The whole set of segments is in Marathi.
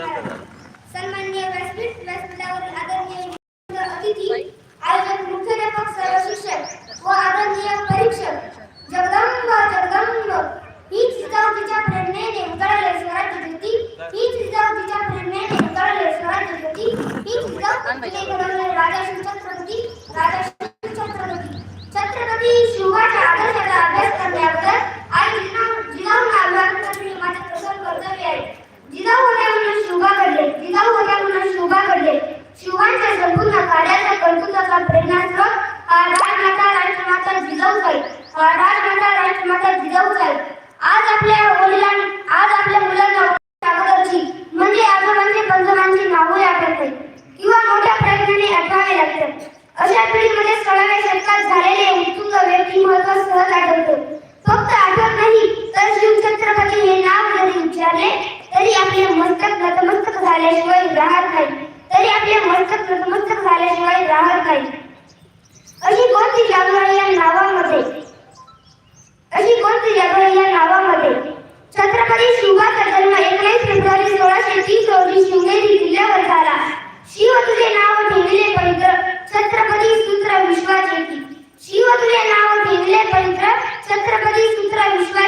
dale, dale. आणि आठवावे लागतात अशा पिढीमध्ये सोळाव्या शतकात झालेले उत्तुंग व्यक्तिमत्व सहज आठवतो फक्त आठवत नाही तर शिवछत्रपती हे नाव जरी उच्चारले तरी आपले मस्तक नतमस्तक झाल्याशिवाय राहत नाही. तरी आपले मस्तक नतमस्तक झाल्याशिवाय राहत नाही.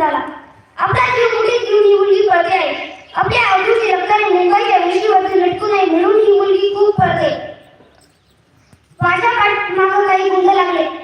झाला. आपला जीव कुठे घेऊन ही मुलगी पळते आहे. आपल्या आवडीची रक्ताने मुंबईच्या वेशीवरती लटकून आहे म्हणून ही मुलगी खूप पळते. माझ्या पाठीमागं काही गुंड लागले.